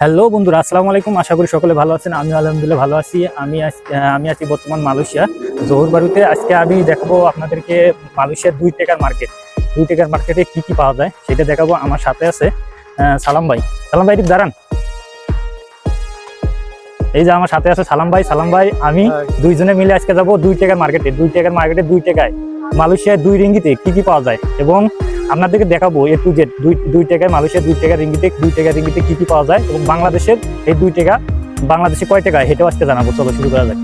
Hello বন্ধুরা আসসালামু আলাইকুম। আশা করি সকলে ভালো আছেন আমি আলহামদুলিল্লাহ ভালো আছি। আমি আমি আছি বর্তমান মালয়েশিয়া। জোহর বাড়িতে আজকে আমি দেখাবো আপনাদেরকে মালয়েশিয়ার দুই টাকার মার্কেট দুই টাকার মার্কেটে কি কি পাওয়া যায় সেটা দেখাবো আমার সাথে আছে সালাম ভাই। সালাম ভাই দাঁড়ান। এই যে আমার সাথে আছে সালাম ভাই সালাম ভাই আমি দুইজনে মিলে আজকে যাব দুই টাকার মার্কেটে দুই টাকার মার্কেটে দুই টাকায়। মালয়েশিয়ায় দুই রিঙ্গিতে কি কি পাওয়া যায় এবং আপনাদেরকে দেখাবো এ টু জেড দুই দুই টাকায় মালয়েশিয়া দুই টাকা রিঙ্গিতে, দুই টাকা রিঙ্গিতে কী কী পাওয়া যায় এবং বাংলাদেশের এই দুই টাকা বাংলাদেশে কয় টাকা সেটাও আজকে জানাব। চলো শুরু করা যাক।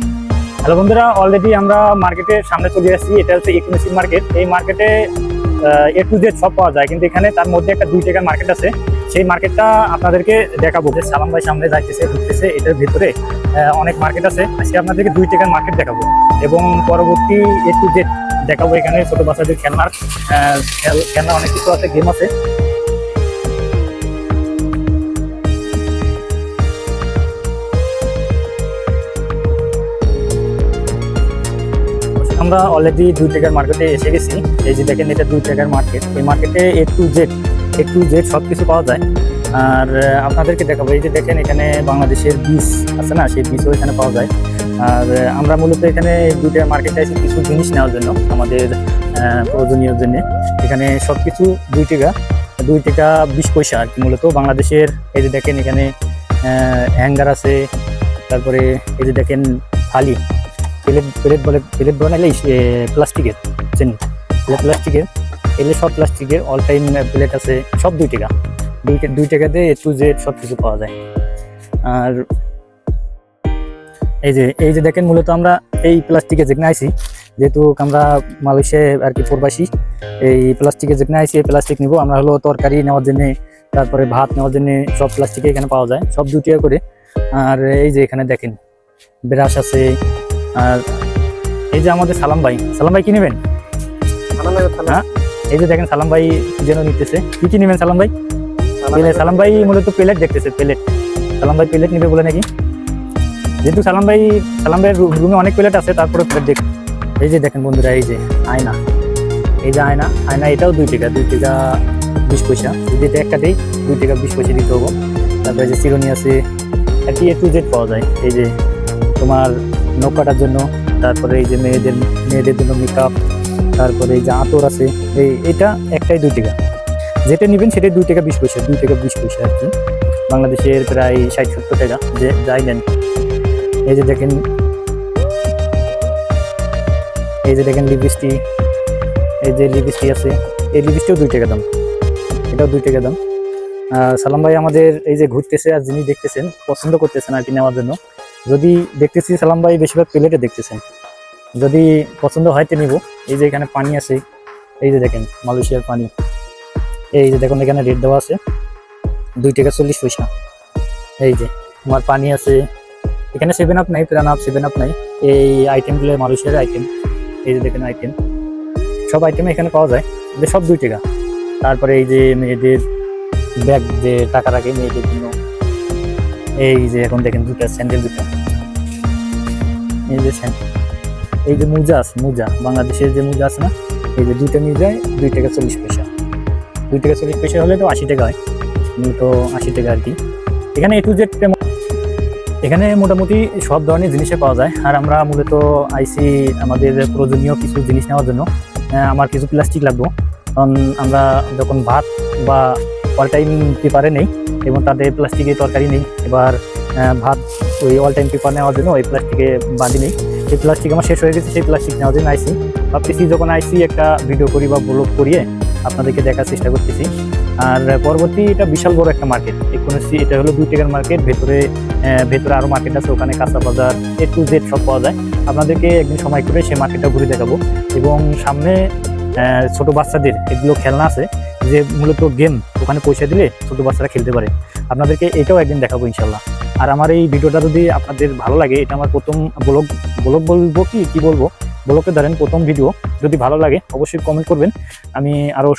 হ্যালো বন্ধুরা অলরেডি আমরা মার্কেটের সামনে চলে আসছি। এটা হচ্ছে ইকোনমিক মার্কেট এই মার্কেটে এ টু জেড সব পাওয়া যায়, কিন্তু এখানে তার মধ্যে একটা দুই টাকার মার্কেট আছে। সেই মার্কেটটা আপনাদেরকে দেখাবো। যে সালাম ভাই সামনে যাইতেছে, ঢুকতেছে, এটার ভিতরে অনেক মার্কেট আছে। আজকে আপনাদেরকে দুই টাকার মার্কেট দেখাবো এবং পরবর্তী এ টু জেড দেখাবো এখানে ছোট বাচ্চাদের খেলনার খেল- খেলনা অনেক কিছু আছে গেম আছে। আমরা অলরেডি দুই টাকার মার্কেটে এসে গেছি। এই যে দেখেন, এটা দুই টাকার মার্কেট এই মার্কেটে A to Z A to Z সব কিছু পাওয়া যায়। আর আপনাদেরকে দেখাবো, এই যে দেখেন এখানে বাংলাদেশের বীজ আছে না, সেই বীজও এখানে পাওয়া যায়। আর, আমরা মূলত এখানে দুইটা মার্কেটে এসে কিছু জিনিস নেওয়ার জন্য, আমাদের প্রয়োজনীয় জন্য। এখানে সব কিছু দুই টাকা দুই টাকা বিশ পয়সা আর কি মূলত। বাংলাদেশের, এই যে দেখেন এখানে হ্যাঙ্গার আছে, তারপরে এই যে দেখেন থালি প্লেট প্লেট বলে প্লেট বানাইলে প্লাস্টিকের বুঝছেন প্লাস্টিকের এলে সব প্লাস্টিকের অল টাইম প্লেট আছে সব দুই টাকা। দুই দুই টাকাতে এ টু জেড সব কিছু পাওয়া যায়। আর এই যে এই যে দেখেন মূলত আমরা এই প্লাস্টিকে যেখানে আইছি যেহেতু আমরা মালয়েশিয়ায় আর কি প্রবাসী এই প্লাস্টিকে যেখানে আইছি এই প্লাস্টিক নিব। আমরা হলো তরকারি নেওয়ার জন্যে তারপরে ভাত নেওয়ার জন্যে সব প্লাস্টিকে এখানে পাওয়া যায় সব দুই টাকা করে। আর এই যে এখানে দেখেন ব্রাশ আছে আর এই যে আমাদের সালাম ভাই। সালাম ভাই কি নেবেন? হ্যাঁ? এই যে দেখেন সালাম ভাই যেন নিতেছে। কি কি নেবেন সালাম ভাই? প্লেট সালাম ভাই মূলত প্লেট দেখতেছে প্লেট। সালাম ভাই প্লেট নিবে বলে নাকি? যেহেতু সালাম ভাই সালাম ভাইয়ের রুমে অনেক প্লেট আছে তারপরে প্লেট দেখ এই যে দেখেন বন্ধুরা এই যে আয়না। এই যে আয়না আয়না এটাও দুই টাকা দুই টাকা বিশ পয়সা। যদি এটা একটা দিই দুই টাকা বিশ পয়সা দিতে হব। তারপরে যে চিরুনি আছে কি এ টু জেড পাওয়া যায়। এই যে তোমার নৌকাটার জন্য তারপরে এই যে মেয়েদের মেয়েদের জন্য মেকআপ তারপরে এই যে আতর আছে, এই এটা একটাই দুই টাকা। যেটা নেবেন সেটাই দুই টাকা বিশ পয়সা, দুই টাকা বিশ পয়সা আর কি। বাংলাদেশের প্রায় ষাট সত্তর টাকা, যে যাই নেন। এই যে দেখেন, এই যে দেখেন লিপস্টিক, এই যে লিপস্টিক আছে, এই লিপস্টিকও দুই টাকা দাম। এটাও দুই টাকা দাম। সালাম ভাই আমাদের এই যে ঘুরতেছে আর যিনি দেখতেছেন, পছন্দ করতেছেন আর কি নেওয়ার জন্য। যদি দেখতেছি সালাম ভাই, বেশিরভাগ প্লেটে দেখতেছেন। যদি পছন্দ হয় তো নিব। এই যে এখানে পানি আছে, এই যে দেখেন মালয়েশিয়ার পানি। এই যে দেখুন এখানে রেট দেওয়া আছে দুই টাকা চল্লিশ পয়সা। এই যে তোমার পানি আছে, এখানে সেভেন আপ নাই প্রাণ আপ সেভেন আপ নাই। এই আইটেমগুলো মালয়েশিয়ার আইটেম এই যে দেখেন আইটেম সব আইটেম এখানে পাওয়া যায় কিন্তু সব দুই টাকা। তারপরে এই যে মেয়েদের ব্যাগ যে টাকা রাখে মেয়েদের জন্য। এই যে এখন দেখেন দুটা স্যান্ডেল দুটা এই যে স্যান্ডেল এই যে মোজা আছে, মোজা, বাংলাদেশের যে মোজা আছে না, এই যে দুইটা মোজায় দুই টাকা চল্লিশ পয়সা। দুই টাকা চল্লিশ পয়সা হলে তো আশি টাকা হয় মূলত আশি টাকা আর কি। এখানে এ টু জেড এখানে মোটামুটি সব ধরনের জিনিসে পাওয়া যায়। আর আমরা মূলত আইসি, আমাদের প্রয়োজনীয় কিছু জিনিস নেওয়ার জন্য আমার কিছু প্লাস্টিক লাগবে। কারণ আমরা যখন ভাত বা অল টাইম পেপারে নেই, এবং তাদের প্লাস্টিকের তরকারি নেই, এবার ভাত ওই অল টাইম পেপার নেওয়ার জন্য ওই প্লাস্টিকে বাঁধি নেই। সেই প্লাস্টিক আমার শেষ হয়ে গেছে, সেই প্লাস্টিক নেওয়ার জন্য আইসি। ভাবতেছি যখন আইসি একটা ভিডিও করি বা ব্লগ করিয়ে আপনাদেরকে দেখার চেষ্টা করতেছি। আর পরবর্তী এটা বিশাল বড় একটা মার্কেট ইকোনসি এটা হলো দুই টাকার মার্কেট ভেতরে ভেতরে আরও মার্কেট আছে, ওখানে কাঁচা বাজার, এ টু জেড সব পাওয়া যায়। আপনাদেরকে একদিন সময় করে সেই মার্কেটটা ঘুরে দেখাবো। এবং সামনে ছোট বাচ্চাদের, এগুলো খেলনা আছে, যে মূলত গেম ওখানে পয়সা দিলে ছোট বাচ্চারা খেলতে পারে। আপনাদেরকে এটাও একদিন দেখাবো ইনশাল্লাহ আর আমার এই ভিডিওটা যদি আপনাদের ভালো লাগে, এটা আমার প্রথম ব্লগ ব্লগ বলব কি কি বলব? ব্লগে ধরেন প্রথম ভিডিও যদি ভালো লাগে অবশ্যই কমেন্ট করবেন। আমি আরও